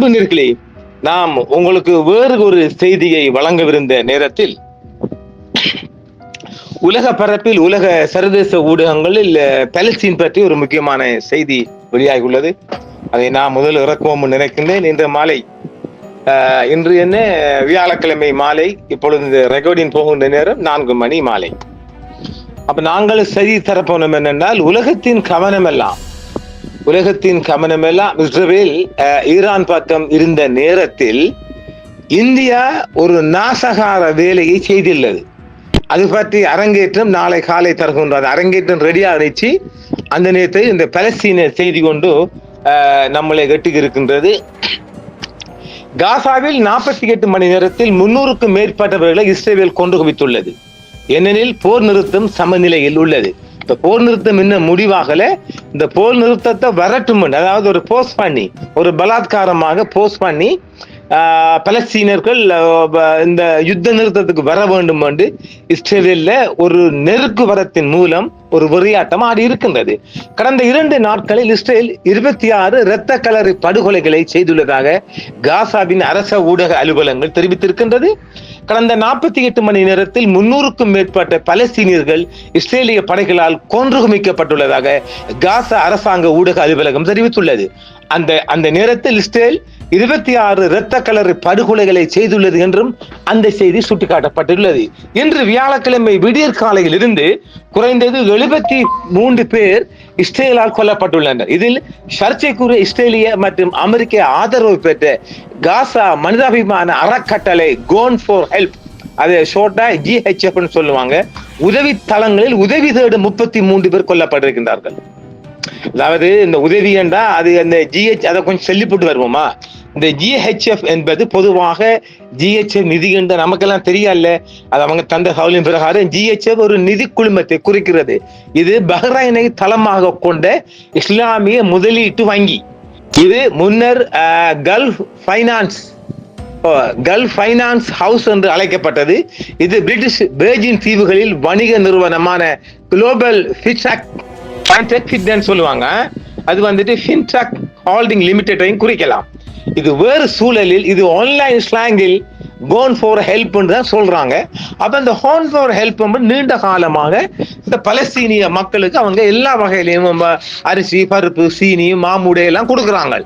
அன்பு நேர்களே நாம் உங்களுக்கு வேறு ஒரு செய்தியை வழங்கவிருந்த நேரத்தில் உலக பரப்பில் உலக சர்வதேச ஊடகங்களில் பலஸ்தீன் பற்றி ஒரு முக்கியமான செய்தி வெளியாகி உள்ளது அதை நான் முதல் இறக்குவோம் நினைக்கின்றேன். இன்று மாலை இன்று என்ன வியாழக்கிழமை மாலை இப்பொழுது இந்த ரெக்கார்டிங் போகின்ற நேரம் நான்கு மணி மாலை. அப்ப நாங்கள் செய்தி தரப்போனோம் என்னென்றால் உலகத்தின் கவனம் எல்லாம் உலகத்தின் கவனமெல்லாம் இஸ்ரேல் ஈரான் பக்கம் இருந்த நேரத்தில் இந்தியா ஒரு நாசகார வேலையை செய்துள்ளது. அது பற்றி அரங்கேற்றம் நாளை காலை தருகின்றது. அரங்கேற்றம் ரெடியாக அடைச்சு அந்த நேரத்தில் இந்த பலஸ்தீன செய்தி கொண்டு நம்மளை கட்டுக்கு இருக்கின்றது. காசாவில் நாற்பத்தி எட்டு மணி நேரத்தில் முன்னூறுக்கும் மேற்பட்டவர்களை இஸ்ரேல் கொண்டு குவித்துள்ளது. ஏனெனில் போர் நிறுத்தம் சமநிலையில் உள்ளது. இந்த போர் நிறுத்தம் இன்னும் முடிவாகல. இந்த போர் நிறுத்தத்தை வரட்டும் அதாவது ஒரு போஸ்ட் பண்ணி ஒரு பலாத்காரமாக போஸ்ட் பண்ணி ஆஹ், பலஸ்தீனர்கள் இந்த யுத்த நிறுத்தத்துக்கு வர வேண்டும் என்று இஸ்ரேலில் ஒரு நெருக்கு வரத்தின் மூலம் ஒரு வெறியாட்டம் ஆடி இருக்கின்றது. கடந்த இரண்டு நாட்களில் இஸ்ரேல் இருபத்தி ஆறு இரத்த கலரி படுகொலைகளை செய்துள்ளதாக காசாவின் அரச ஊடக அலுவலகங்கள் தெரிவித்திருக்கின்றது. கடந்த நாற்பத்தி எட்டு மணி நேரத்தில் முன்னூறுக்கும் மேற்பட்ட பலஸ்தீனியர்கள் இஸ்ரேலிய படைகளால் கொன்றுகுமிக்கப்பட்டுள்ளதாக காசா அரசாங்க ஊடக அலுவலகம் தெரிவித்துள்ளது. அந்த அந்த நேரத்தில் இஸ்ரேல் இருபத்தி ஆறு இரத்த கலர் படுகொலைகளை செய்துள்ளது என்றும் அந்த செய்தி சுட்டிக்காட்டப்பட்டுள்ளது. இன்று வியாழக்கிழமை விடியற் காலையில் இருந்து குறைந்தது எழுபத்தி மூன்று பேர் இஸ்ரேலால் கொல்லப்பட்டுள்ளனர். இதில் சர்ச்சைக்குரிய இஸ்ரேலிய மற்றும் அமெரிக்க ஆதரவு பெற்ற காசா மனிதாபிமான அறக்கட்டளை கோன் ஃபார் ஹெல்ப் அது ஷோர்ட்டா ஜிஹெச்எஃப் சொல்லுவாங்க. உதவி தளங்களில் உதவி தேடும் முப்பத்தி மூன்று பேர் கொல்லப்பட்டிருக்கின்றார்கள். அதாவது இந்த உதவி என்றா அது அந்த ஜிஹெச் அதை கொஞ்சம் சொல்லி போட்டு வருவோமா? இந்த ஜிஹெச்எஃப் என்பது பொதுவாக ஜிஹெச்எஃப் நிதி என்ற நமக்கெல்லாம் தெரியல அது அவங்க தந்த சவுலின் பிரகாரம் ஜிஹெச்எஃப் ஒரு நிதி குழுமத்தை குறிக்கிறது. இது பஹ்ரைனை தளமாக கொண்ட இஸ்லாமிய முதலீட்டு வங்கி. இது முன்னர் கல்ஃப் ஃபைனான்ஸ் ஓ, கல்ஃப் ஃபைனான்ஸ் ஹவுஸ் என்று அழைக்கப்பட்டது. இது பிரிட்டிஷ் வேர்ஜின் தீவுகளில் வணிக நிறுவனமான குளோபல் ஃபிட்சாக் சொல்லுவாங்க. அது வந்துட்டு ஃபின்டாக் ஹோல்டிங் லிமிடெடையும் குறிக்கலாம். இது வேறு சூழலில் இது ஆன்லைன் ஸ்லாங்கில் கோன் ஃபார் ஹெல்ப்னு தான் சொல்றாங்க. அப்ப இந்த ஹோன் ஃபார் ஹெல்ப் நீண்ட காலமாக இந்த பலஸ்தீனிய மக்களுக்கு அவங்க எல்லா வகையிலையும் நம்ம அரிசி பருப்பு சீனி மாமுடை எல்லாம் கொடுக்குறாங்க.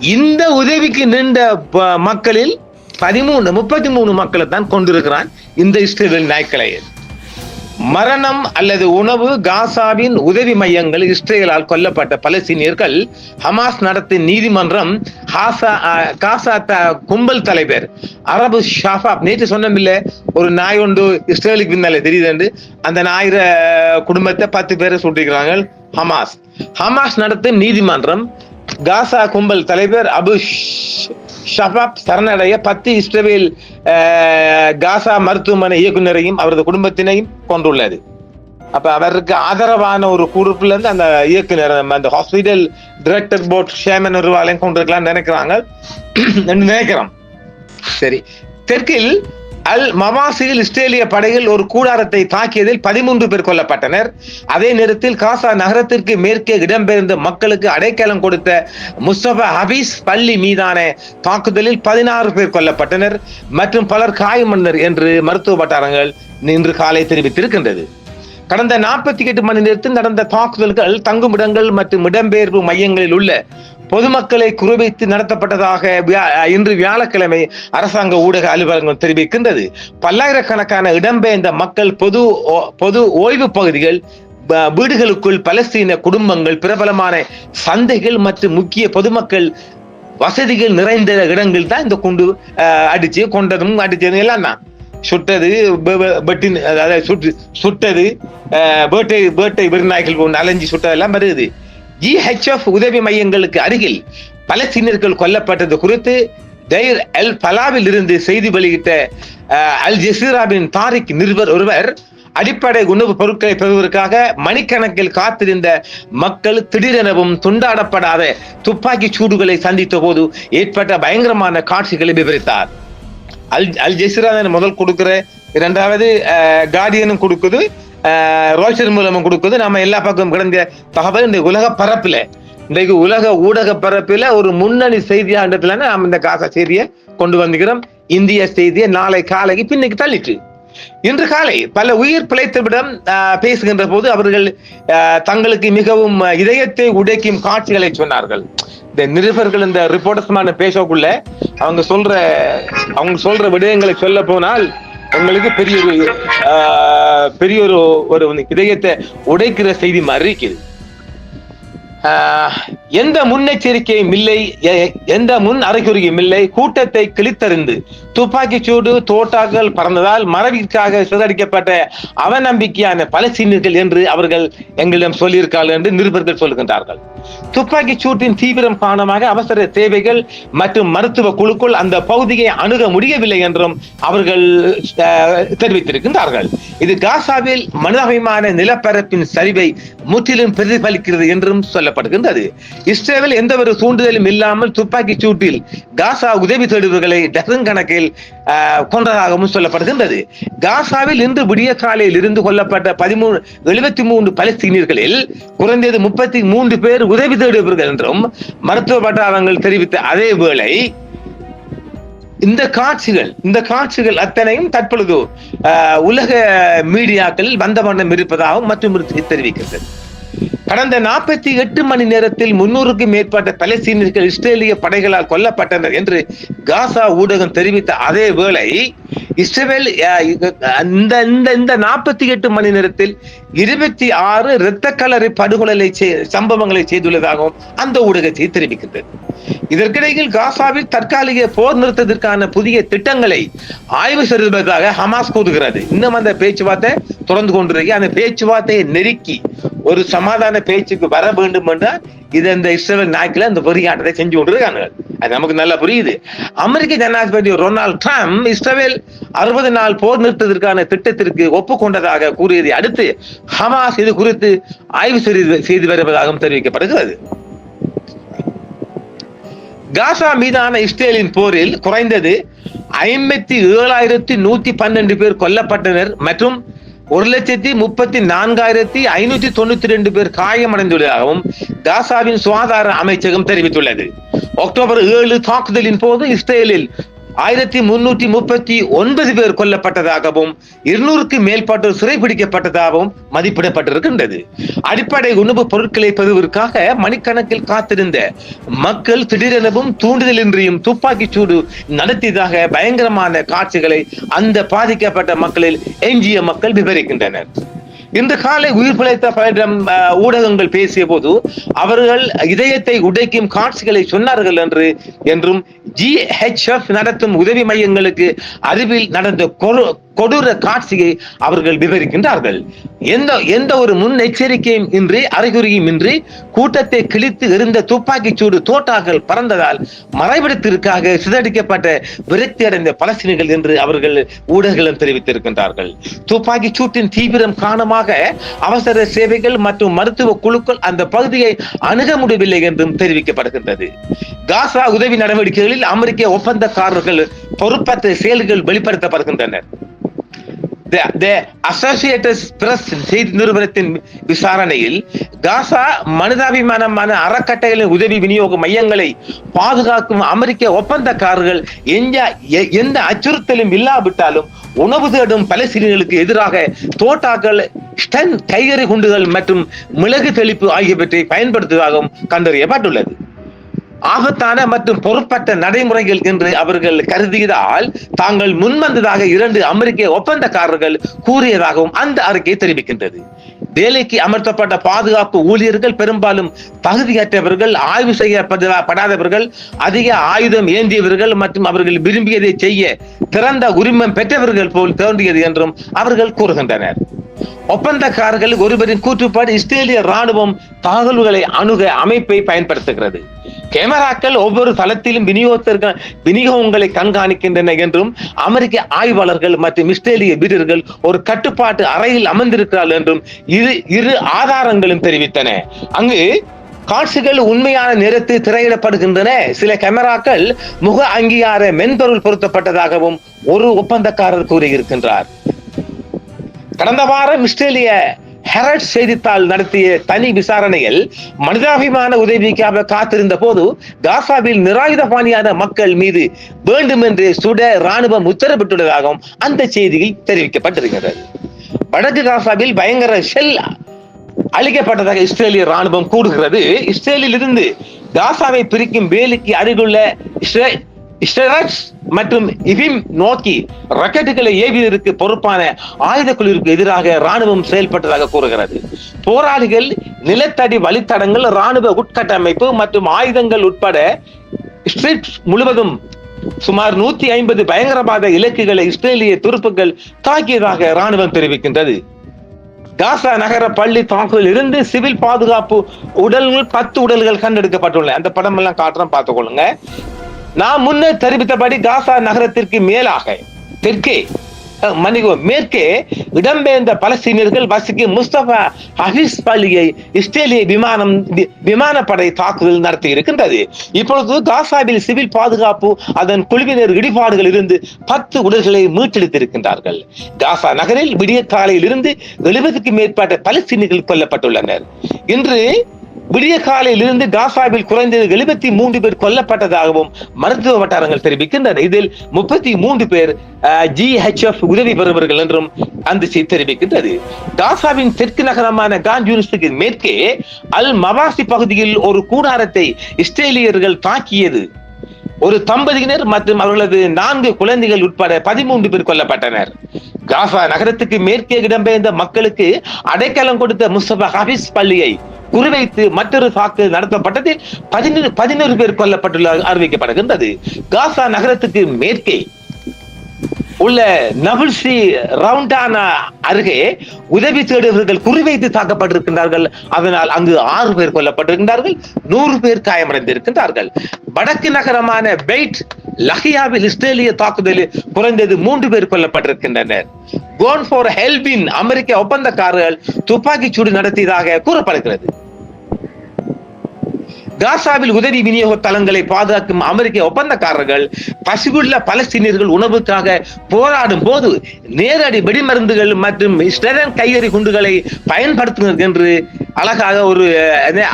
இந்த உதவிக்கு நின்ற ப- மக்களில் பதிமூணு முப்பத்தி மூணு மக்களை தான் கொண்டிருக்கிறான் இந்த இஸ்ரேல் நாய்க்கலையில். மரணம் அல்லது உணவு காசாவின் உதவி மையங்கள் இஸ்ரேலால் கொல்லப்பட்ட பலஸ்தீனியர்கள் ஹமாஸ் நடத்திய நீதிமன்றம் ஹாசா காசா த- கும்பல் தலைவர் அரபு ஷாஃபாப் நேற்று சொன்னமில்ல ஒரு நாய் ஒன்று இஸ்ரேலுக்கு பின்னாலே தெரியுது அந்த நாயிர குடும்பத்தை பத்து பேரை சுட்டிருக்கிறாங்க ஹமாஸ். ஹமாஸ் நடத்தும் நீதிமன்றம் காசா கும்பல் தலைவர் அபு ஷபாப் சரணடைய பத்து இஸ்ரேல் காசா மருத்துவமனை இயக்குனரையும் அவரது குடும்பத்தினையும் கொண்டுள்ளது அப்ப அவருக்கு ஆதரவான ஒரு குரூப்ல இருந்து அந்த இயக்குனர் அந்த ஹாஸ்பிட்டல் டிரெக்டர் போர்ட் ஷேமன் நிர்வாகம் கொண்டிருக்கலாம் நினைக்கிறாங்க. நினைக்கிறோம். சரி. தெற்கில் அல் மவாசியில் இஸ்ரேலிய படையில் ஒரு கூடாரத்தை தாக்கியதில் பதிமூன்று பேர் கொல்லப்பட்டனர். அதே நேரத்தில் காசா நகரத்திற்கு மேற்கே இடம்பெயர்ந்த மக்களுக்கு அடைக்கலம் கொடுத்த முஸ்தபா ஹபீஸ் பள்ளி மீதான தாக்குதலில் பதினாறு பேர் கொல்லப்பட்டனர். மற்றும் பலர் காயமடைந்தனர் என்று மருத்துவ வட்டாரங்கள் இன்று காலை தெரிவித்திருக்கின்றது. கடந்த நாற்பத்தி எட்டு மணி நேரத்தில் நடந்த தாக்குதல்கள் தங்குமிடங்கள் மற்றும் இடம்பெயர்வு மையங்களில் உள்ள பொதுமக்களை குறிவைத்து நடத்தப்பட்டதாக வியா- இன்று வியாழக்கிழமை அரசாங்க ஊடக அலுவலகம் தெரிவிக்கின்றது. பல்லாயிரக்கணக்கான இடம்பெயர்ந்த மக்கள் பொது ஓ- பொது ஓய்வு பகுதிகள் வீடுகளுக்குள் பலஸ்தீன குடும்பங்கள் பிரபலமான சந்தைகள் மற்றும் முக்கிய பொதுமக்கள் வசதிகள் நிறைந்த இடங்கள் தான் இந்த குண்டு அடிச்சு கொண்டதும் அடிச்சதும் எல்லாம் தான் சுட்டது ப- அதாவது சுட்டு சுட்டது அஹ், வேட்டை வேட்டை விருநாய்கள் போன்ற அலைஞ்சு சுட்டதெல்லாம் வருது. ஜிஹெச்எஃப் உதவி மையங்களுக்கு அருகில் பலஸ்தீனர்கள் கொல்லப்பட்டது குறித்து தைர் அல் பலாவில் இருந்து செய்தி வெளியிட்ட அல் ஜசீராவின் தாரிக் நிருபர் ஒருவர் அடிப்படை உணவுப் பொருட்களை பெறுவதற்காக மணிக்கணக்கில் காத்திருந்த மக்கள் திடீரெனவும் துண்டாடப்படாத துப்பாக்கி சூடுகளை சந்தித்த போது ஏற்பட்ட பயங்கரமான காட்சிகளை விவரித்தார். அல் அல் ஜெசிரா தான் முதல் கொடுக்குற இரண்டாவது கார்டியனும் கொடுக்குது ராய்ச்சர் மூலமும் கொடுக்குது. நம்ம எல்லா பக்கம் கிடந்த தகவல் இந்த உலக பரப்பில். இன்றைக்கு உலக ஊடக பரப்பில ஒரு முன்னணி செய்தியாண்டத்துல நாம் இந்த காசா செய்தியை கொண்டு வந்துக்கிறோம் இந்திய செய்தியை நாளை காலைக்கு பின்னைக்கு தள்ளிட்டு. இன்று காலை பல உயிர் பிழைத்தவிடம் பேசுகின்ற போது அவர்கள் ஆஹ், தங்களுக்கு மிகவும் இதயத்தை உடைக்கும் காட்சிகளை சொன்னார்கள். இந்த நிருபர்கள் இந்த ரிப்போர்ட்டர்ஸ்மான பேசக்குள்ள அவங்க சொல்ற அவங்க சொல்ற விடயங்களை சொல்ல போனால் உங்களுக்கு பெரிய ஒரு பெரிய ஒரு ஒரு இதயத்தை உடைக்கிற செய்தி மாதிரி இருக்குது. எந்த முன்னெச்சரிக்கையும் இல்லை எ- எந்த முன் அறிகுறியும் இல்லை. கூட்டத்தை கிழித்தறிந்து துப்பாக்கி சூடு தோட்டாக்கள் பறந்ததால் மரபிற்காக சிதறடிக்கப்பட்ட அவநம்பிக்கையான பலஸ்தீனியர்கள் என்று அவர்கள் எங்களிடம் சொல்லியிருக்கார்கள் என்று நிருபர்கள் சொல்லுகின்றார்கள். துப்பாக்கி சூட்டின் தீவிரம் காரணமாக அவசர தேவைகள் மற்றும் மருத்துவ குழுக்கள் அந்த பகுதியை அணுக முடியவில்லை என்றும் அவர்கள் தெரிவித்திருக்கின்றார்கள். இது காசாவில் மனிதாபிமான நிலப்பரப்பின் சரிவை முற்றிலும் பிரதிபலிக்கிறது என்றும் கூறப்படுகின்றது இஸ்ரேலில் எந்த ஒரு தூண்டுதலும் இல்லாமல் துப்பாக்கி சூட்டில் காசா உதவி தேடுபவர்களை டசன் கணக்கில் கொன்றதாகவும் சொல்லப்படுகின்றது. காசாவில் இன்று விடிய காலையில் இருந்து கொல்லப்பட்ட பதிமூணு எழுபத்தி மூன்று பலஸ்தீனியர்களில் குறைந்தது முப்பத்தி மூன்று பேர் உதவி தேடுபவர்கள் என்றும் மருத்துவ வட்டாரங்கள் தெரிவித்த அதே வேளை இந்த காட்சிகள் இந்த காட்சிகள் அத்தனையும் தற்பொழுது உலக மீடியாக்களில் வந்த வண்ணம் இருப்பதாகவும் மற்றும் தெரிவிக்கின்றது. கடந்த நாற்பத்தி எட்டு மணி நேரத்தில் முன்னூறுக்கும் மேற்பட்ட பலஸ்தீனியர்கள் இஸ்ரேலிய படைகளால் கொல்லப்பட்டனர் என்று காசா ஊடகம் தெரிவித்த அதே வேளை இஸ்ரேல் அஹ், இந்த இந்த இந்த நாற்பத்தி எட்டு மணி நேரத்தில் இருபத்தி ஆறு இரத்த கலரை படுகொலை சம்பவங்களை செய்துள்ளதாகவும் அந்த ஊடகத்தை தெரிவிக்கின்றது. இதற்கிடையில் காசாவில் தற்காலிக போர் நிறுத்தத்திற்கான புதிய திட்டங்களை ஆய்வு செய்வதாக ஹமாஸ் கூறுகிறது. இன்னும் அந்த பேச்சுவார்த்தை தொடர்ந்து கொண்டிருக்கு அந்த பேச்சுவார்த்தையை நெருக்கி ஒரு சமாதான பேச்சுக்கு வர வேண்டும் என்றால் இது இந்த இஸ்ரேல் நாய்க்கில் அந்த பொறியாட்டத்தை செஞ்சு கொண்டிருக்காங்க. அது நமக்கு நல்லா புரியுது. அமெரிக்க ஜனாதிபதி ரொனால்ட் ட்ரம்ப் இஸ்ரேல் அறுபது நாள் போர் நிறுத்தத்திற்கான திட்டத்திற்கு ஒப்புக்கொண்டதாக கூறியதை அடுத்து ஹமாஸ் இது குறித்து ஆய்வு செய்து செய்து வருவதாகவும் தெரிவிக்கப்படுகிறது. காசா மீதான இஸ்ரேலின் போரில் குறைந்தது ஐம்பத்தி ஏழாயிரத்தி நூத்தி பன்னெண்டு பேர் கொல்லப்பட்டனர் மற்றும் ஒரு லட்சத்தி முப்பத்தி நான்காயிரத்தி ஐநூத்தி தொண்ணூத்தி ரெண்டு பேர் காயமடைந்துள்ளதாகவும் காசாவின் சுகாதார அமைச்சகம் தெரிவித்துள்ளது. அக்டோபர் ஏழு தாக்குதலின் போது இஸ்ரேலில் ஆயிரத்தி முன்னூற்றி முப்பத்தி ஒன்பது பேர் கொல்லப்பட்டதாகவும் இருநூறுக்கு மேற்பட்டோர் சிறைபிடிக்கப்பட்டதாகவும் மதிப்பிடப்பட்டிருக்கின்றது. அடிப்படை உணவுப் பொருட்களை பெறுவதற்காக மணிக்கணக்கில் காத்திருந்த மக்கள் திடீரெனவும் தூண்டுதலின்றியும் துப்பாக்கிச் சூடு நடத்தியதாக பயங்கரமான காட்சிகளை அந்த பாதிக்கப்பட்ட மக்களில் எஞ்சிய மக்கள் விவரிக்கின்றனர். இன்று காலை உயிர் பிழைத்த பலரிடம் ஊடகங்கள் பேசிய போது அவர்கள் இதயத்தை உடைக்கும் காட்சிகளை சொன்னார்கள் என்று என்றும் ஜிஹெச்எஃப் நடத்தும் உதவி மையங்களுக்கு அருகில் நடந்த கொடூர காட்சியை அவர்கள் விவரிக்கின்றார்கள். எந்த எந்த ஒரு முன்னெச்சரிக்கையும் இன்றி அறிகுறியும் இன்றி கூட்டத்தை கிழித்து எரிந்த துப்பாக்கிச் சூடு தோட்டாக்கள் பறந்ததால் மறைவிடத்திற்காக சிதறடிக்கப்பட்ட விரக்தி அடைந்த பலஸ்தீனிகள் என்று அவர்கள் ஊடகங்களும் தெரிவித்திருக்கின்றார்கள். துப்பாக்கிச் சூட்டின் தீவிரம் காரணமாக அவசர சேவைகள் மற்றும் மருத்துவ குழுக்கள் அந்த பகுதியை அணுக முடியவில்லை என்றும் தெரிவிக்கப்படுகின்றது. காசா உதவி நடவடிக்கைகளில் அமெரிக்க ஒப்பந்தக்காரர்கள் பொறுப்பற்ற செயல்கள் வெளிப்படுத்தப்படுகின்றனர். செய்தி நிறுவனத்தின் விசாரணையில் காசா மனிதாபிமானமான அறக்கட்டைகளின் உதவி விநியோக மையங்களை பாதுகாக்கும் அமெரிக்க ஒப்பந்தக்காரர்கள் எந்த எந்த அச்சுறுத்தலும் இல்லாவிட்டாலும் உணவு தேடும் பலஸ்தீனியர்களுக்கு எதிராக தோட்டாக்கள் ஸ்டன் கைகறி குண்டுகள் மற்றும் மிளகு தெளிப்பு ஆகியவற்றை பயன்படுத்துவதாகவும் கண்டறியப்பட்டுள்ளது. ஆபத்தான மற்றும் பொறுப்பற்ற நடைமுறைகள் என்று அவர்கள் கருதியதால் தாங்கள் முன்வந்ததாக இரண்டு அமெரிக்க ஒப்பந்தக்காரர்கள் கூறியதாகவும் அந்த அறிக்கை தெரிவிக்கின்றது. வேலைக்கு அமர்த்தப்பட்ட பாதுகாப்பு ஊழியர்கள் பெரும்பாலும் தகுதியற்றவர்கள் ஆய்வு செய்யப்படாதவர்கள் அதிக ஆயுதம் ஏந்தியவர்கள் மற்றும் அவர்கள் விரும்பியதை செய்ய திறந்த உரிமம் பெற்றவர்கள் போல் தோன்றியது என்றும் அவர்கள் கூறுகின்றனர். ஒப்பந்தக்காரர்கள் ஒருவரின் கூற்றுப்பாடு இஸ்ரேலிய ராணுவம் தகவல்களை அணுக அமைப்பை பயன்படுத்துகிறது. கேமராக்கள் ஒவ்வொரு தளத்திலும் விநியோகத்திற்கு விநியோகங்களை கண்காணிக்கின்றன என்றும் அமெரிக்க ஆய்வாளர்கள் மற்றும் இஸ்ரேலிய வீரர்கள் ஒரு கட்டுப்பாட்டு அறையில் அமர்ந்திருக்கிறார்கள் என்றும் இரு இரு ஆதாரங்களும் தெரிவித்தன. அங்கு காட்சிகள் உண்மையான நேரத்தில் திரையிடப்படுகின்றன. சில கேமராக்கள் முக அங்கீகார மென்பொருள் பொருத்தப்பட்டதாகவும் ஒரு ஒப்பந்தக்காரர் கூறியிருக்கின்றார். கடந்த வாரம் இஸ்ரேலிய ஹெரட் செய்தித்தாள் நடத்திய தனி விசாரணையில் மனிதாபிமான உதவிக்காக காத்திருந்த போது காசாவில் நிராயுதபாணியான மக்கள் மீது வேண்டுமென்று சுட ராணுவம் உத்தரவிட்டுள்ளதாகவும் அந்த செய்தியில் தெரிவிக்கப்பட்டிருக்கிறது. வடக்கு காசாவில் பயங்கர ஷெல் அழிக்கப்பட்டதாக இஸ்ரேலிய ராணுவம் கூறுகிறது. இஸ்ரேலில் இருந்து காசாவை பிரிக்கும் வேலிக்கு அருகுள்ள இஸ்ரே- மற்றும் இவிம் நோக்கி ராக்கெட்டுகளை ஏவியதற்கு பொறுப்பான ஆயுத குழுவிற்கு எதிராக ராணுவம் செயல்பட்டதாக கூறுகிறது. போராளிகள் நிலத்தடி வழித்தடங்கள் ராணுவ உட்கட்டமைப்பு மற்றும் ஆயுதங்கள் உட்பட ஸ்ட்ரீட் முழுவதும் சுமார் நூத்தி ஐம்பது பயங்கரவாத இலக்குகளை இஸ்ரேலிய துருப்புகள் தாக்கியதாக ராணுவம் தெரிவிக்கின்றது. காசா நகர பள்ளி தாக்குதலில் இருந்து சிவில் பாதுகாப்பு உடல்கள் பத்து உடல்கள் கண்டெடுக்கப்பட்டுள்ளன. அந்த படம் எல்லாம் காட்டுறோம் பார்த்துக்கொள்ளுங்க. நான் முன்னர் தெரிவித்தபடி காசா நகரத்திற்கு மேலாக தெற்கே மன்னிக்கவும் மேற்கே இடம்பெயர்ந்த பலஸ்தீனியர்கள் வசிக்கும் முஸ்தபா ஹபீஸ் பள்ளியை இஸ்ரேலிய விமானம் விமானப்படை தாக்குதல் நடத்தி இருக்கின்றது. இப்பொழுது காசாவில் சிவில் பாதுகாப்பு அதன் குழுவினர் இடிபாடுகளில் இருந்து பத்து உடல்களை மீட்டெடுத்திருக்கின்றார்கள். காசா நகரில் விடிய காலையில் இருந்து எழுபதுக்கும் மேற்பட்ட பலஸ்தீனியர்கள் கொல்லப்பட்டுள்ளனர். இன்று விடிய காலையில் இருந்து காசாவில் குறைந்தது எழுபத்தி மூன்று பேர் கொல்லப்பட்டதாகவும் மருத்துவ வட்டாரங்கள் தெரிவிக்கின்றன. இதில் முப்பத்தி மூன்று பேர் ஜிஹெச்எஃப் உதவி பெறுபவர்கள் என்றும் அந்த செய்தி தெரிவிக்கின்றது. காசாவின் தெற்கு நகரமான கான் மேற்கே அல் மவாசி பகுதியில் ஒரு கூடாரத்தை இஸ்ரேலியர்கள் தாக்கியது. ஒரு தம்பதியினர் மற்றும் அவர்களது நான்கு குழந்தைகள் உட்பட பதிமூன்று பேர் கொல்லப்பட்டனர். காசா நகரத்துக்கு மேற்கே இடம்பெயர்ந்த மக்களுக்கு அடைக்கலம் கொடுத்த முஸ்தபா ஹபீஸ் பள்ளியை குறிவைத்து மற்றொரு தாக்குதல் நடத்தப்பட்டதில் பதினொரு பதினோரு பேர் கொல்லப்பட்டுள்ள அறிவிக்கப்படுகின்றது. காசா நகரத்துக்கு மேற்கே உள்ள நபுல்சி ரவுண்டானா அருகே உதவி தேடுபவர்கள் குறிவைத்து தாக்கப்பட்டிருக்கின்றார்கள். அதனால் அங்கு ஆறு பேர் கொல்லப்பட்டிருக்கின்றார்கள். நூறு பேர் காயமடைந்திருக்கின்றார்கள். வடக்கு நகரமான பெய்ட் லஹியாவில் இஸ்ரேலிய தாக்குதலில் குறைந்தது மூன்று பேர் கொல்லப்பட்டிருக்கின்றனர். கோன் ஃபார் ஹெல்பின் அமெரிக்க ஒப்பந்தக்காரர்கள் துப்பாக்கிச் சூடு நடத்தியதாக கூறப்படுகிறது. காசாவில் உதவி விநியோக தளங்களை பாதுகாக்கும் அமெரிக்க ஒப்பந்தக்காரர்கள் பசிவுள்ள பலஸ்தீனியர்கள் உணவுக்காக போராடும் போது நேரடி வெடிமருந்துகள் மற்றும் ஸ்டெரன் கையெறி குண்டுகளை பயன்படுத்துகிறது என்று அழகாக ஒரு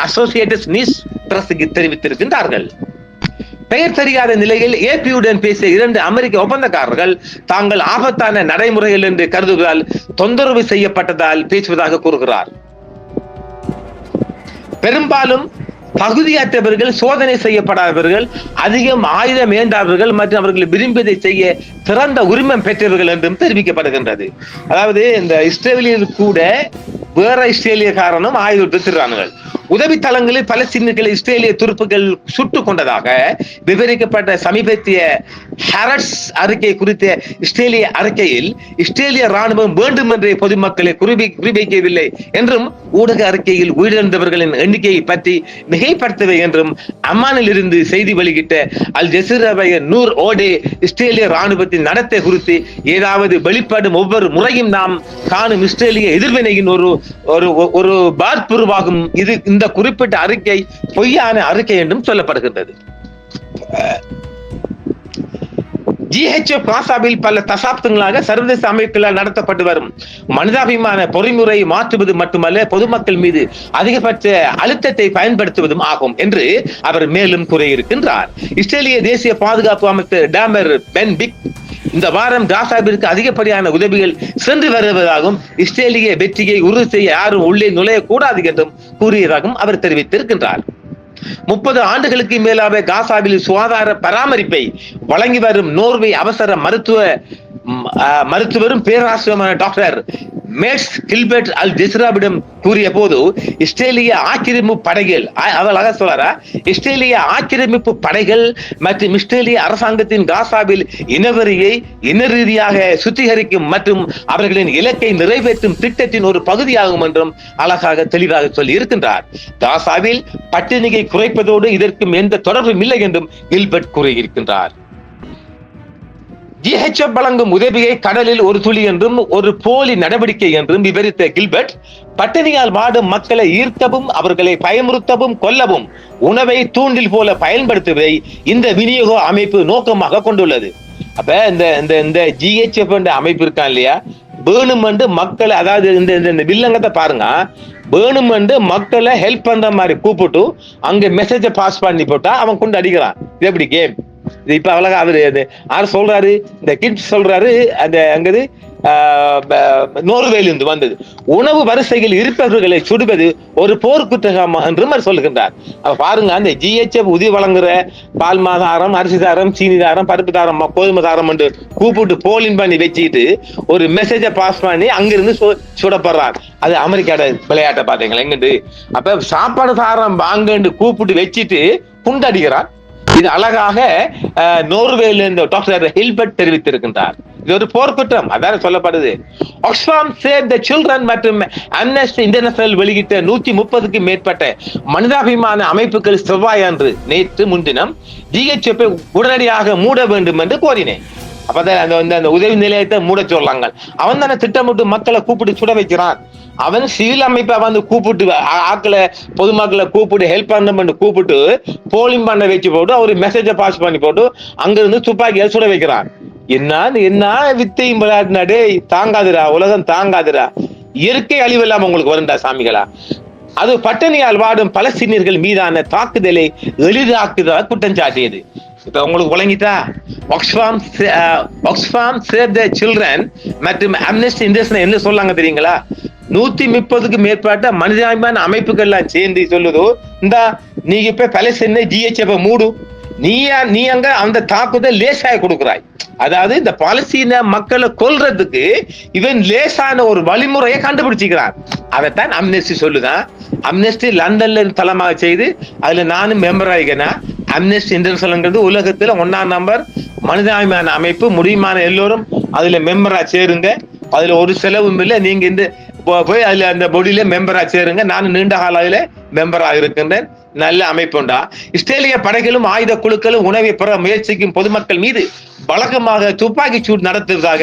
அசோசியேட்டட் நியூஸ் பிரஸுக்கு தெரிவித்திருக்கின்றார்கள். பெயர் தெரியாத நிலையில் ஏபியுடன் பேசிய இரண்டு அமெரிக்க ஒப்பந்தக்காரர்கள் தாங்கள் ஆபத்தான நடைமுறைகள் என்று கருதுவதால் தொந்தரவு செய்யப்பட்டதால் பேசுவதாக கூறுகிறார். பெரும்பாலும் தகுதியற்றவர்கள் சோதனை செய்யப்படாதவர்கள் அதிகம் ஆயுதம் ஏந்தாதவர்கள் மற்றும் அவர்கள் விரும்பியதை செய்ய சிறந்த உரிமம் பெற்றவர்கள் என்றும் தெரிவிக்கப்படுகின்றது. அதாவது இந்த இஸ்ரேலியர் கூட வேற இஸ்ரேலியக்காரனும் ஆயுதம் பெற்றுறானுங்கள். உதவி தளங்களில் பலஸ்தீனர்களை இஸ்ரேலிய துருப்புகள் சுட்டுக் கொண்டதாக விவரிக்கப்பட்ட சமீபத்திய ஹரட்ஸ் அறிக்கை குறித்த இஸ்ரேலிய அறிக்கையில் இஸ்ரேலிய ராணுவம் வேண்டுமென்றே பொதுமக்களை குறிவை குறிவைக்கவில்லை என்றும் ஊடக அறிக்கையில் உயிரிழந்தவர்களின் எண்ணிக்கையை பற்றி மிகைப்படுத்தவை என்றும் அம்மானில் இருந்து செய்தி வெளியிட்ட அல் ஜசீராவைய நூர் ஓடே இஸ்ரேலிய ராணுவத்தின் நடத்தை குறித்து ஏதாவது வெளிப்படும் ஒவ்வொரு முறையும் நாம் காணும் இஸ்ரேலிய எதிர்வினையின் ஒரு ஒரு ஒரு பார்ப்புருவாகும் இது இந்த குறிப்பிட்ட அறிக்கை பொய்யான அறிக்கை என்றும் சொல்லப்படுகின்றது. ஜிஹெச்எஃப் காசாவில் பல தசாப்தங்களாக சர்வதேச அமைப்புகளால் நடத்தப்பட்டு வரும். மனிதாபிமான பொறிமுறை மாற்றுவது மட்டுமல்ல பொதுமக்கள் மீது அதிகபட்ச அழுத்தத்தை பயன்படுத்துவதும் ஆகும் என்று அவர் மேலும் கூறியிருக்கின்றார். இஸ்ரேலிய தேசிய பாதுகாப்பு அமைச்சர் டேமர் பென் பிக் இந்த வாரம் காசாவிற்கு அதிகப்படியான உதவிகள் சென்று வருவதாகவும் இஸ்ரேலிய வெற்றியை உறுதி செய்ய யாரும் உள்ளே நுழையக்கூடாது என்றும் கூறியதாகவும் அவர் தெரிவித்திருக்கின்றார். முப்பது ஆண்டுகளுக்கு மேலாக காசாவில் சுகாதார பராமரிப்பை வழங்கி வரும் நோர்வே அவசர மருத்துவ மருத்துவரும் பேராசிரியமான டாக்டர் மேட்ஸ் கில்பர்ட் அல் ஜெஸ்ராவிடம் கூறிய போது இஸ்ரேலிய ஆக்கிரமிப்பு படைகள் அவளாக சொல்றாரா? இஸ்ரேலிய ஆக்கிரமிப்பு படைகள் மற்றும் இஸ்ரேலிய அரசாங்கத்தின் காசாவில் இனவெறியை இன ரீதியாக சுத்திகரிக்கும் மற்றும் அவர்களின் இலக்கை நிறைவேற்றும் திட்டத்தின் ஒரு பகுதியாகும் என்றும் அழகாக தெளிவாக சொல்லி இருக்கின்றார். காசாவில் பட்டினியை குறைப்பதோடு இதற்கும் எந்த தொடர்பும் இல்லை என்றும் கில்பர்ட் கூறியிருக்கின்றார். ஜிஹெச்எஃப் வழங்கும் உதவியை கடலில் ஒரு துளி என்றும் ஒரு போலி நடவடிக்கை என்றும் விவரித்த கில்பர்ட் பட்டினியால் வாடும் மக்களை ஈர்க்கவும் அவர்களை பயமுறுத்தவும் கொல்லவும் உணவை தூண்டில் போல பயன்படுத்துவதை இந்த விநியோக அமைப்பு நோக்கமாக கொண்டுள்ளது. அப்ப இந்த இந்த இந்த ஜிஹெச்எஃப் அமைப்பு இருக்கான் இல்லையா? வேணுமென்று மக்களை அதாவது இந்த இந்த- இந்த வில்லங்கத்தை பாருங்க. வேணுமென்று மக்களை ஹெல்ப் பண்ற மாதிரி கூப்பிட்டு அங்க மெசேஜை பாஸ் பண்ணி போட்டா அவன் கொண்டு அடிக்கிறான். இது எப்படி கேம் இப்ப அழகா அவரு அது யார் சொல்றாரு இந்த கிட்ஸ் சொல்றாரு அந்த அங்கது நோர்வேல இருந்து வந்தது. உணவு வரிசையில் இருப்பவர்களை சுடுவது ஒரு போர் குற்றகம் என்றும் அவர் சொல்லுகின்றார். அப்ப பாருங்க அந்த ஜிஹெச்எஃப் உதவி வழங்குற பால் மாதாரம் அரிசி தாரம் சீனி தாரம் பருப்பு தாரம் கோதுமை தாரம் என்று கூப்பிட்டு போலிங் பண்ணி வச்சுக்கிட்டு ஒரு மெசேஜை பாஸ் பண்ணி அங்கிருந்து சுடப்படுறார். அது அமெரிக்காட விளையாட்டை பாத்தீங்களா எங்கிட்டு? அப்ப சாப்பாடு தாரம் வாங்கன்னு கூப்பிட்டு வச்சுட்டு புண்டடிக்கிறான் இது அழகாக நோர்வேல இந்த டாக்டர் ஹில்பர்ட் தெரிவித்திருக்கின்றார். இது ஒரு போர்க்குற்றம் அதான் சொல்லப்படுது. ஆக்ஸ்ஃபார்ம் சேவ் த சில்ட்ரன் மற்றும் அம்னஸ்டி இன்டர்நேஷனல் வெளியிட்ட நூத்தி முப்பதுக்கு மேற்பட்ட மனிதாபிமான அமைப்புகள் செவ்வாய் அன்று நேற்று முன்தினம் ஜிஹெச்எப்பை உடனடியாக மூட வேண்டும் என்று கோரினேன். அப்பதான் அந்த அந்த உதவி நிலையத்தை மூட சொல்லாங்க அவன் தானே திட்டமிட்டு மக்களை கூப்பிட்டு சுட வைக்கிறான். அவன் சிவில் அமைப்பை வந்து கூப்பிட்டு ஆக்களை பொதுமக்களை கூப்பிட்டு ஹெல்ப் பண்ணணும்னு கூப்பிட்டு போலிங் பண்ண வச்சு போட்டு அவரு மெசேஜை பாஸ் பண்ணி போட்டு அங்கிருந்து துப்பாக்கியால் சுட வைக்கிறான். என்ன என்ன வித்தையும் விளையாட்டுனா தாங்காதுரா தாங்காதுடா உலகம் தாங்காதுடா. இயற்கை அழிவு இல்லாம உங்களுக்கு வருண்டா சாமிகளா. அது பட்டணியால் வாடும் பலஸ்தீனியர்கள் மீதான தாக்குதலை எளிதாக்குதலாக குற்றம் சாட்டியது. இப்ப உங்களுக்கு விளங்கிட்டா Oxfam Oxfam Save the Children மற்றும் அம்னஸ்டி இன்டர்நேஷனல் என்ன சொல்லாங்க தெரியுங்களா? நூத்தி முப்பதுக்கு மேற்பட்ட மனிதாபிமான அமைப்புகள் எல்லாம் சேர்ந்து சொல்லுதோ இந்த நீங்க இப்ப பலஸ்தீனை ஜிஹெச்எஃப் மூடு. நீ நீ அங்க அந்த தாக்குதல் லேசாக கொடுக்கிறாய். அதாவது இந்த பாலஸ்தீன மக்களை கொல்றதுக்கு இவன் லேசான ஒரு வழிமுறையை கண்டுபிடிச்சிக்கிறான். அதைத்தான் அம்னெஸ்டி சொல்லுதான் அம்னெஸ்டி லண்டன்ல தளமாக செய்து அதுல நானும் மெம்பர் ஆகிக்கனா அம்னெஸ்டி இன்டர்நேஷனல்ங்கிறது உலகத்துல ஒன்னாம் நம்பர் மனிதாபிமான அமைப்பு முடியுமான எல்லோரும் அதுல மெம்பரா சேருங்க. அதுல ஒரு செலவும் இல்லை. நீங்க இந்த போய் அதுல அந்த பொடியில மெம்பரா சேருங்க. நான் நீண்ட காலையில மெம்பரா இருக்கின்றேன். நல்ல அமைப்புண்டா. இஸ்ரேலிய படைகளும் ஆயுத குழுக்களும் உணவை பெற முயற்சிக்கும் பொதுமக்கள் மீது வழக்கமாக துப்பாக்கி சூடு நடத்துவதாக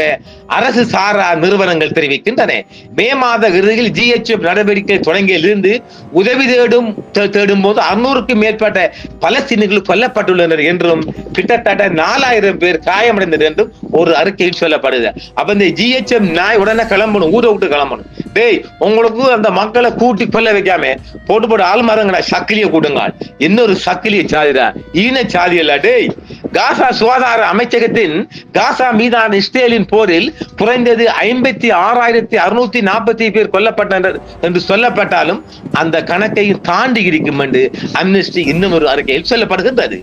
அரசு சாரா நிறுவனங்கள் தெரிவிக்கின்றன. மே மாத இறுதியில் ஜிஹெச்எஃப் நடவடிக்கை தொடங்கியிலிருந்து உதவி தேடும் தேடும் போது அறுநூறுக்கும் மேற்பட்ட பலஸ்தீனிகள் கொல்லப்பட்டுள்ளனர் என்றும் கிட்டத்தட்ட நாலாயிரம் பேர் காயமடைந்தனர் என்றும் ஒரு அறிக்கையில் சொல்லப்படுது. அப்ப இந்த ஜிஹெச்எம் நாய் உடனே கிளம்பணும் ஊரை விட்டு கிளம்பணும். டேய் உங்களுக்கு அந்த மக்களை கூட்டி கொல்ல வைக்காம போட்டு போட்டு ஆள் மரங்களை சக்கிலிய கூட்டுங்க. இன்னொரு சக்கிலிய சாதிடா. ஈன சாதி இல்ல டேய். காசா சுகாதார அமைச்சகத்தின் காசா மீதான இஸ்ரேலின் போரில் குறைந்தது ஐம்பத்தி ஆறாயிரத்தி அறுநூத்தி நாற்பத்தி பேர் கொல்லப்பட்டனர் என்று சொல்லப்பட்டாலும் அந்த கணக்கையும் தாண்டி இருக்கும் என்று அம்னஸ்டி இன்னும் ஒரு அறிக்கையில் சொல்லப்படுகின்றது.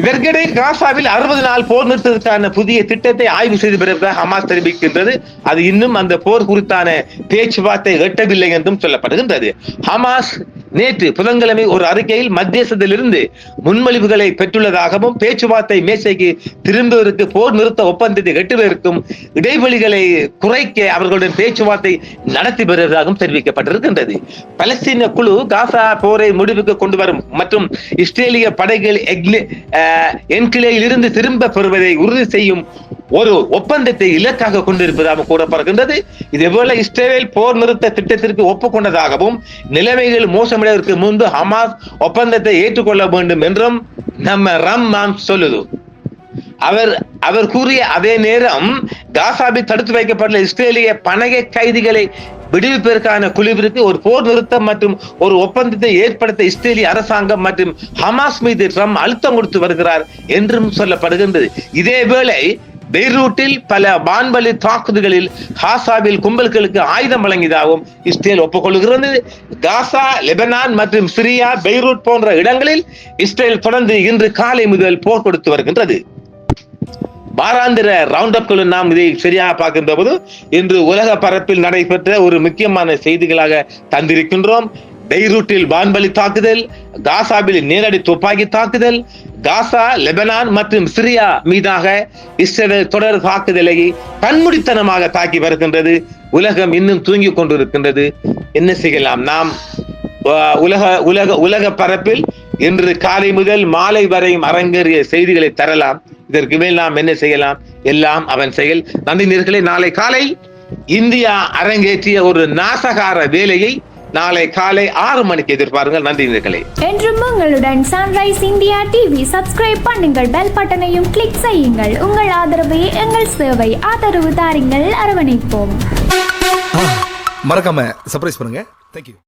இதற்கிடையே காசாவில் அறுபது நாள் போர் நிறுத்தத்திற்கான புதிய திட்டத்தை ஆய்வு செய்து வருவதாக ஹமாஸ் தெரிவிக்கின்றது. அது இன்னும் அந்த போர் குறித்தான பேச்சுவார்த்தை எட்டவில்லை என்றும் சொல்லப்படுகின்றது. ஹமாஸ் நேற்று புதன்கிழமை ஒரு அறிக்கையில் மத்தியசத்திலிருந்து முன்மொழிவுகளை பெற்றுள்ளதாகவும் பேச்சுவார்த்தை மேசைக்கு திரும்புவதற்கு போர் நிறுத்த ஒப்பந்தத்தை எட்டுவதற்கும் இடைவெளிகளை குறைக்க அவர்களுடன் பேச்சுவார்த்தை நடத்தி வருவதாகவும் தெரிவிக்கப்பட்டிருக்கின்றது. பலஸ்தீன குழு காசா போரை முடிவுக்கு கொண்டு வரும் மற்றும் இஸ்ரேலிய படைகள் எக்லி- என்கிளையில் இருந்து திரும்ப பெறுவதை உறுதி செய்யும் ஒரு ஒப்பந்தத்தை இலக்காக கொண்டிருப்பதாக கூறப்படுகின்றது. இதேபோல இஸ்ரேல் போர் நிறுத்த திட்டத்திற்கு ஒப்புக்கொண்டதாகவும் நிலைமைகள் மோசம் மோசமடைவதற்கு முன்பு ஹமாஸ் ஒப்பந்தத்தை ஏற்றுக்கொள்ள வேண்டும் என்றும் நம்ம ரம்மான் சொல்லுது. அவர் அவர் கூறிய அதே நேரம் காசாவில் தடுத்து வைக்கப்பட்டுள்ள இஸ்ரேலிய பணய கைதிகளை விடுவிப்பதற்கான குழுவிற்கு ஒரு போர் நிறுத்தம் மற்றும் ஒரு ஒப்பந்தத்தை ஏற்படுத்த இஸ்ரேலிய அரசாங்கம் மற்றும் ஹமாஸ் மீது ட்ரம்ப் அழுத்தம் கொடுத்து வருகிறார் என்றும் சொல்லப்படுகின்றது. இதேவேளை பெய்ரூட்டில் பல வான்வழி தாக்குதல்களில் ஹாசாவில் கும்பல்களுக்கு ஆயுதம் வழங்கியதாகவும் இஸ்ரேல் ஒப்புக்கொள்கிறது. காசா லெபனான் மற்றும் சிரியா பெய்ரூட் போன்ற இடங்களில் இஸ்ரேல் தொடர்ந்து இன்று காலை முதல் போர் கொடுத்து வருகின்றது. வாராந்திர ரவுண்ட் அப்களை நாம் இதை சரியாக பார்க்கின்ற போது இன்று உலக பரப்பில் நடைபெற்ற ஒரு முக்கியமான செய்திகளாக தந்திருக்கின்றோம். பெய்ரூட்டில் வான்வழி தாக்குதல் காசாவில் நேரடி துப்பாக்கி தாக்குதல் காசா லெபனான் மற்றும் சிரியா மீதாக இஸ்ரேல் தொடர் தாக்குதலை கண்முடித்தனமாக தாக்கி வருகின்றது. உலகம் இன்னும் தூங்கிக் கொண்டிருக்கின்றது. என்ன செய்யலாம் நாம்? உலக உலக உலக பரப்பில் இன்று காலை முதல் மாலை வரையும் அரங்கேறிய செய்திகளை தரலாம். இதற்கு மேல் நாம் என்ன செய்யலாம்? எல்லாம் அவன் செயல். நன்றி நேர்களே நாளை காலை இந்தியா அரங்கேற்றிய ஒரு நாசகார வேலையை நாளை காலை ஆறு மணிக்கு எதிர்பாருங்கள். நன்றி நேர்களே என்றும் உங்களுடன் சன்ரைஸ் இந்தியா டிவி சப்ஸ்கிரைப் பண்ணுங்கள். பெல் பட்டனையும் கிளிக் செய்யுங்கள். உங்கள் ஆதரவே எங்கள் சேவை ஆதரவு தாருங்கள். அரவணைப்போம். மறக்காம சர்ப்ரைஸ் பண்ணுங்க. தேங்க்யூ